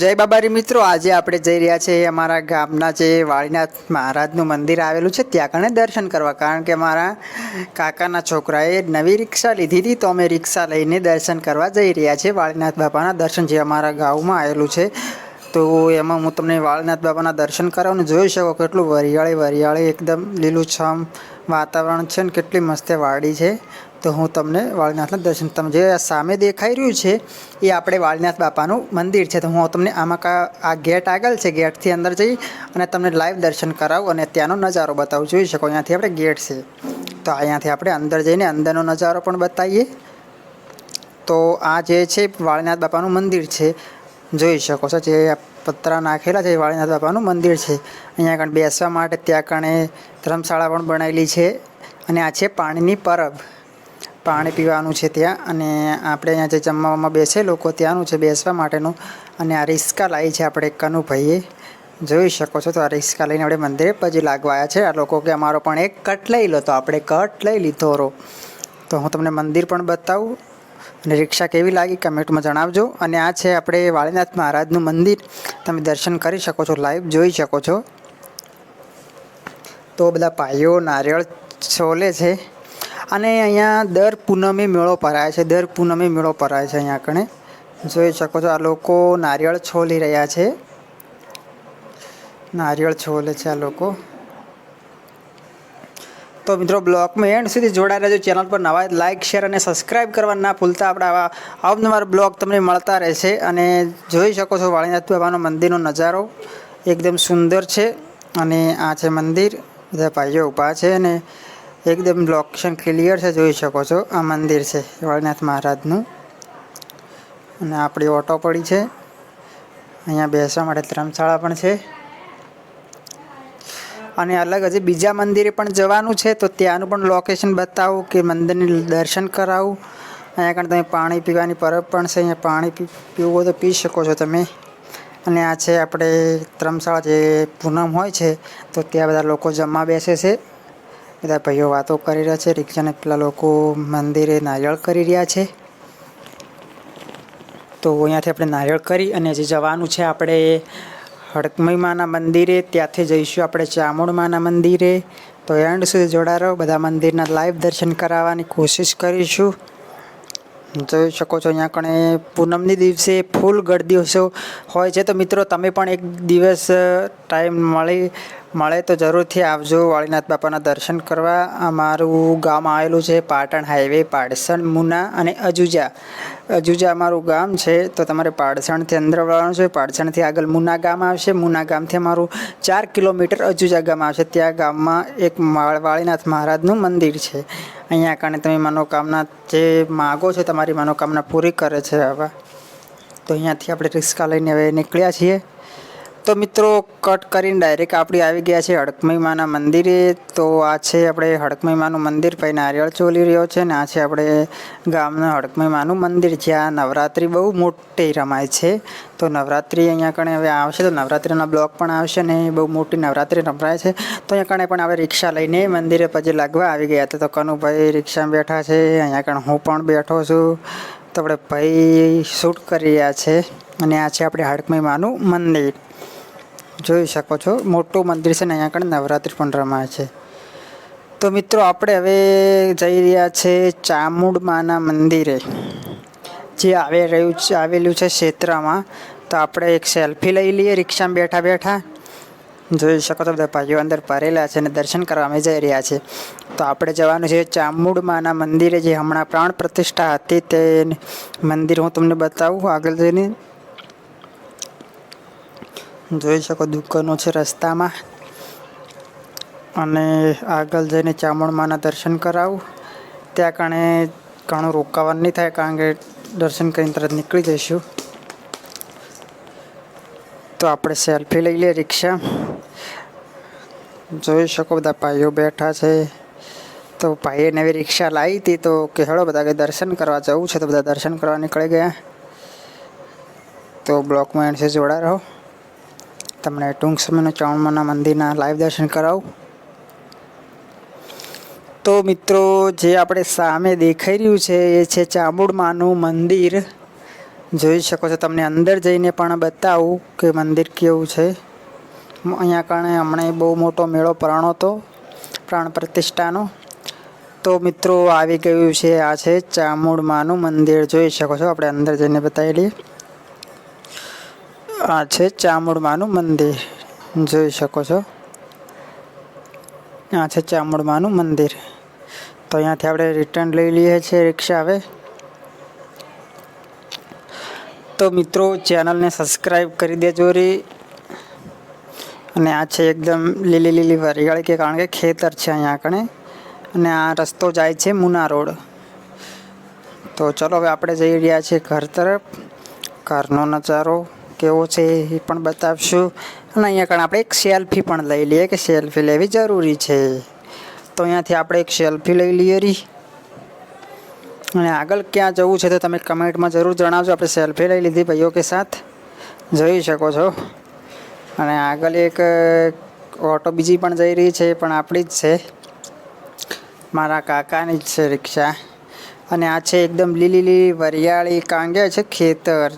જય બાબારી મિત્રો. આજે આપણે જઈ રહ્યા છીએ અમારા ગામના જે વાળીનાથ મહારાજનું મંદિર આવેલું છે, ત્યાં કણે દર્શન કરવા. કારણ કે મારા કાકાના છોકરાએ નવી રિક્ષા લીધી હતી, તો અમે રિક્ષા લઈને દર્શન કરવા જઈ રહ્યા છીએ. વાળીનાથ બાપાના દર્શન જે અમારા ગામમાં આવેલું છે, તો એમાં હું તમને વાળીનાથ બાપાના દર્શન કરાવું જોઈ શકો કેટલું વરિયાળી વરિયાળી એકદમ લીલુંછમ વાતાવરણ છે ને કેટલી મસ્ત વાડી છે. તો હું તમને વાળીનાથના દર્શન, તમે જે સામે દેખાઈ રહ્યું છે, એ આપણે વાળીનાથ બાપાનું મંદિર છે. તો હું તમને આમાં આ ગેટ આગળ છે, ગેટથી અંદર જઈ અને તમને લાઈવ દર્શન કરાવું અને ત્યાંનો નજારો બતાવું. જોઈ શકો, અહીંયાથી આપણે ગેટ છે. તો અહીંયાથી આપણે અંદર જઈને અંદરનો નજારો પણ બતાવીએ. તો આ જે છે વાળીનાથ બાપાનું મંદિર છે, જોઈ શકો છો, જે પતરા નાખેલા છે, વાળીનાથ બાપાનું મંદિર છે. અહીંયા આગળ બેસવા માટે ત્યાં કણે ધર્મશાળા પણ બનાવેલી છે અને આ છે પાણીની પરબ. પાણી પીવાનું છે ત્યાં અને આપણે અહીંયા જે જમવામાં બેસે, લોકો ત્યાંનું છે બેસવા માટેનું. અને આ રિસ્કા લાવી છે આપણે કનુભાઈએ. જોઈ શકો છો તો આ રિસ્કા લઈને આપણે મંદિરે પછી લાગવાયા છે. આ લોકો કે અમારો પણ એક કટ લઈ લો તો આપણે કટ લઈ લીધો રો. તો હું તમને મંદિર પણ બતાવું. અને રિક્ષા કેવી લાગી કમેન્ટમાં જણાવજો. અને આ છે આપણે વાળીનાથ મહારાજનું મંદિર. તમે દર્શન કરી શકો છો લાઈવ જોઈ શકો છો. તો બધા પાયો નારિયેળ છોલે છે. અને અહીંયા દર પૂનમે મેળો ભરાય છે, દર પૂનમે મેળો ભરાય છે અહીંયા આગળ. જોઈ શકો છો આ લોકો નારિયેળ છોલી રહ્યા છે. નારિયેળ છોલે છે આ લોકો. તો મિત્રો, બ્લોગમાં એન્ડ સુધી જોડાઈ રહેજો. ચેનલ પર નવા લાઇક શેર અને સબસ્ક્રાઈબ કરવા ના ભૂલતા. આપણે આવા અવનવાર બ્લોગ તમને મળતા રહેશે અને જોઈ શકો છો વાળીનાથ બાબાનો મંદિરનો નજારો. એકદમ સુંદર છે અને આ છે મંદિર. બધા ભાઈઓ ઊભા છે અને એકદમ લોકેશન ક્લિયર છે, જોઈ શકો છો. આ મંદિર છે વાળીનાથ મહારાજનું. અને આપણી ઓટો પડી છે. અહીંયા બેસવા માટે ધર્મશાળા પણ છે. અને અલગ હજી બીજા મંદિરે પણ જવાનું છે, તો ત્યાંનું પણ લોકેશન બતાવું કે મંદિરની દર્શન કરાવું. અહીંયા આગળ તમે પાણી પીવાની પરબ પણ છે, અહીંયા પાણી પીવું હોય તો પી શકો છો તમે. અને આ છે આપણે ત્રમશાળા જે પૂનમ હોય છે, તો ત્યાં બધા લોકો જમવા બેસે છે. બધા ભાઈઓ વાતો કરી રહ્યા છે, રિક્ષાને પેલા લોકો મંદિરે નારિયેળ કરી રહ્યા છે. તો અહીંયાથી આપણે નારિયેળ કરી અને હજી જવાનું છે આપણે હડકમઈ માના મંદિરે, ત્યાંથી જઈશું આપણે ચામુંડ માના મંદિરે. તો એન્ડ સુધી જોડા રહો, બધા મંદિરના લાઈવ દર્શન કરાવવાની કોશિશ કરીશું. જોઈ શકો છો અહીંયા કણે પૂનમની દિવસે ફૂલ ગળદીઓ હોય છે. તો મિત્રો, તમે પણ એક દિવસ ટાઈમ મળી મળે તો જરૂરથી આવજો વાળીનાથ બાપાના દર્શન કરવા. અમારું ગામ આવેલું છે પાટણ હાઈવે, પાડસણ, મુના અને અજુજા. અજુજા અમારું ગામ છે, તો તમારે પાડસણથી અંદર વળવાનું છે. પાડસણથી આગળ મુના ગામ આવશે. મુના ગામથી અમારું ચાર કિલોમીટર અજુજા ગામ આવશે. ત્યાં ગામમાં એક વાળીનાથ મહારાજનું મંદિર છે. અહીંયા કારણે તમે મનોકામના જે માગો છો, તમારી મનોકામના પૂરી કરે છે હવે તો અહીંયાથી આપણે રિક્ષા લઈને હવે નીકળ્યા છીએ. તો મિત્રો કટ કરીને ડાયરેક્ટ આપણે આવી ગયા છે હડકમઈ માના મંદિરે. તો આ છે આપણે હડકમઈ માનું મંદિર. પછી નારિયેળ ચોલી રહ્યો છે ને આ છે આપણે ગામના હડકમઈ માનું મંદિર, જ્યાં નવરાત્રિ બહુ મોટી રમાય છે. તો નવરાત્રિ અહીંયા કણે હવે આવશે, તો નવરાત્રિના બ્લોક પણ આવશે ને બહુ મોટી નવરાત્રિ રમાય છે. તો અહીંયા કણે પણ આપણે રિક્ષા લઈને મંદિરે પછી લાગવા આવી ગયા હતા. તો કનુભાઈ રિક્ષામાં બેઠા છે, અહીંયા કણે હું પણ બેઠો છું. તો આપણે ભાઈ શૂટ કરી રહ્યા છે. અને આ છે આપણે હડકમઈ માનું મંદિર. જોઈ શકો છો. મોટું મંદિર છે ને અહીંયા આગળ નવરાત્રિ પણ રમાય છે. તો મિત્રો, આપણે હવે જઈ રહ્યા છે ચામુંડમાના મંદિરે, જે આવી રહ્યું છે, આવેલું છે ક્ષેત્રમાં. તો આપણે એક સેલ્ફી લઈ લઈએ, રિક્ષામાં બેઠા બેઠા. જોઈ શકો છો બધા ભાઈઓ અંદર ભરેલા છે અને દર્શન કરવા અમે જઈ રહ્યા છે. તો આપણે જવાનું છે ચામુંડમાના મંદિરે, જે હમણાં પ્રાણ પ્રતિષ્ઠા હતી તે મંદિર હું તમને બતાવું આગળ જઈને. જોઈ શકો દુકાનો છે રસ્તામાં. અને આગળ જઈને ચામુંડમાના દર્શન કરાવું. ત્યાં કારણે ઘણું રોકાવાનું નહીં થાય કારણ કે દર્શન કરીને તરત નીકળી જઈશું. તો આપણે સેલ્ફી લઈ લઈએ રિક્ષા. જોઈ શકો બધા ભાઈઓ બેઠા છે. તો ભાઈએ નવી રિક્ષા લાવી હતી તો કે, હળો બધા કે દર્શન કરવા જવું છે? તો બધા દર્શન કરવા નીકળી ગયા. તો બ્લોકમાં એન્ડ જોડા રહો. તમને ટૂંક સમયના ચાવણમાના મંદિરના લાઈવ દર્શન કરાવું. તો મિત્રો, જે આપણે સામે દેખાઈ રહ્યું છે, એ છે ચામુડમાનું મંદિર. જોઈ શકો છો, તમને અંદર જઈને પણ બતાવું કે મંદિર કેવું છે. અહીંયા કારણે હમણાં બહુ મોટો મેળો પ્રાણો હતો, પ્રાણ પ્રતિષ્ઠાનો. તો મિત્રો, આવી ગયું છે, આ છે ચામુડમાનું મંદિર. જોઈ શકો છો, આપણે અંદર જઈને બતાવી લઈએ આ છે ચામુડમાનું મંદિર. જોઈ શકો છો. આ છે ચામુડમાનું મંદિર. તો અહીંયાથી આપણે રિટર્ન લઈ લઈએ છીએ રિક્ષા હવે. તો મિત્રો ચેનલને સબસ્ક્રાઈબ કરી દેજો રી. અને આ છે એકદમ લીલી લીલી વરિયાળી કે કારણ કે ખેતર છે અહીંયા કણે અને આ રસ્તો જાય છે મુના રોડ. તો ચલો હવે આપણે જઈ રહ્યા છીએ ઘર તરફ. ઘરનો નજારો. કેવો છે એ પણ બતાવશું. અને અહીંયા કારણ આપણે એક સેલ્ફી પણ લઈ લઈએ કે સેલ્ફી લેવી જરૂરી છે. તો અહીંયાથી આપણે એક સેલ્ફી લઈ લઈએ રી. અને આગળ ક્યાં જવું છે તો તમે કમેન્ટમાં જરૂર જણાવજો. આપણે સેલ્ફી લઈ લીધી ભાઈઓ કે સાથ. જોઈ શકો છો. અને આગળ એક ઓટો બીજી પણ જઈ રહી છે પણ આપણી જ છે. મારા કાકાની જ છે રિક્ષા. અને આ છે એકદમ લીલી લીલી વરિયાળી કાંગે છે ખેતર.